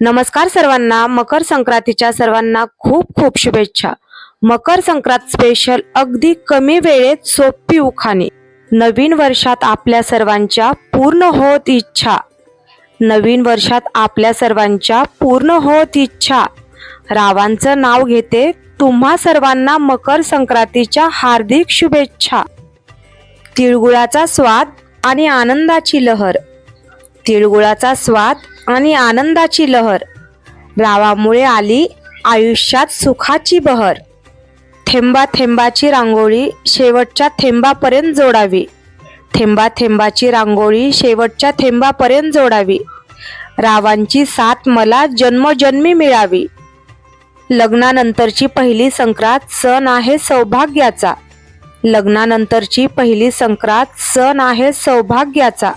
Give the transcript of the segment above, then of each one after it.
नमस्कार सर्वांना. मकर संक्रांतीच्या सर्वांना खूप खूप शुभेच्छा. मकर संक्रांत स्पेशल अगदी कमी वेळेत सोपी उखाणे. नवीन वर्षात आपल्या सर्वांच्या पूर्ण होत इच्छा. नवीन वर्षात आपल्या सर्वांच्या पूर्ण होत इच्छा. रावांचं नाव घेते तुम्हा सर्वांना मकर संक्रांतीच्या हार्दिक शुभेच्छा. तिळगुळाचा स्वाद आणि आनंदाची लहर. तिळगुळाचा स्वाद आणि आनंदाची लहर. रावामुळे आली आयुष्यात सुखाची बहर. थेंबा थेंबाची रांगोळी शेवटच्या थेंबापर्यंत जोडावी. थेंबा थेंबाची रांगोळी शेवटच्या थेंबापर्यंत जोडावी. रावांची साथ मला जन्मजन्मी मिळावी. लग्नानंतरची पहिली संक्रांत सण आहे सौभाग्याचा. लग्नानंतरची पहिली संक्रांत सण आहे सौभाग्याचा.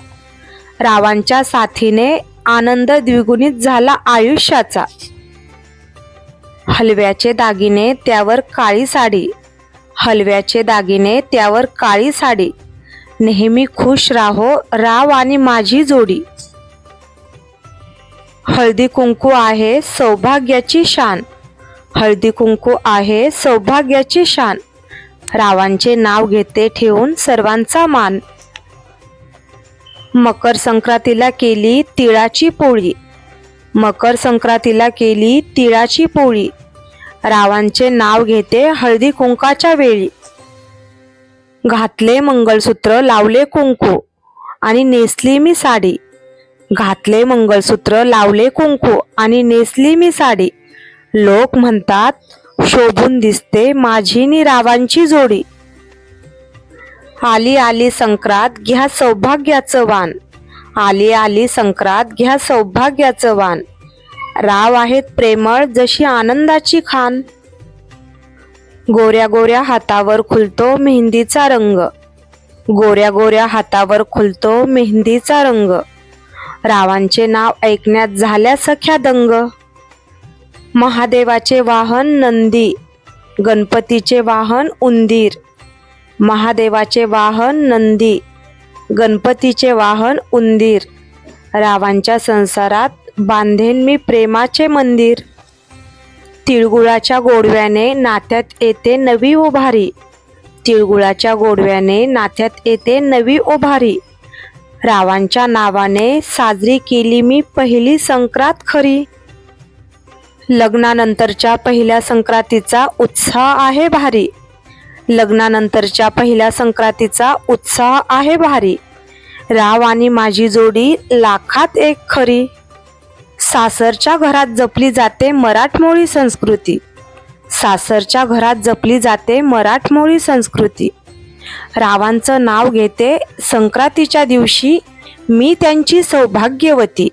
रावांच्या साथीने आनंद द्विगुणित झाला आयुष्याचा. हलव्याचे दागिने त्यावर काळी साडी. हलव्याचे दागिने त्यावर काळी साडी. नेहमी खुश राहो राव आणि माझी जोडी. हळदी कुंकू आहे सौभाग्याची शान. हळदी कुंकू आहे सौभाग्याची शान. रावांचे नाव घेते ठेवून सर्वांचा मान. मकर संक्रांतीला केली तिळाची पोळी. मकर संक्रांतीला केली तिळाची पोळी. रावांचे नाव घेते हळदी कुंकाच्या वेळी. घातले मंगळसूत्र लावले कुंकू आणि नेसली मी साडी. घातले मंगळसूत्र लावले कुंकू आणि नेसली मी साडी. लोक म्हणतात शोभून दिसते माझी नि रावांची जोडी. आली आली संक्रात घ्या सौभाग्याचं वाण आली आली संक्रात घ्या सौभाग्याचं वाण राव आहेत प्रेमळ जशी आनंदाची खान. गोऱ्या गोऱ्या हातावर खुलतो मेहंदीचा रंग. गोऱ्या गोऱ्या हातावर खुलतो मेहंदीचा रंग. रावांचे नाव ऐकण्यात झाल्या सख्या दंग. महादेवाचे वाहन नंदी गणपतीचे वाहन उंदीर. महादेवाचे वाहन नंदी गणपतीचे वाहन उंदीर. रावांच्या संसारात बांधेन मी प्रेमाचे मंदिर. तिळगुळाच्या गोडव्याने नात्यात येते नवी उभारी तिळगुळाच्या गोडव्याने नात्यात येते नवी उभारी रावांच्या नावाने साजरी केली मी पहिली संक्रांत खरी. लग्नानंतरच्या पहिल्या संक्रांतीचा उत्साह आहे भारी. लग्नानंतरच्या पहिल्या संक्रांतीचा उत्साह आहे भारी. राव आणि माझी जोडी लाखात एक खरी. सासरच्या घरात जपली जाते मराठमोळी संस्कृती. सासरच्या घरात जपली जाते मराठमोळी संस्कृती. रावांचं नाव घेते संक्रांतीच्या दिवशी मी त्यांची सौभाग्यवती.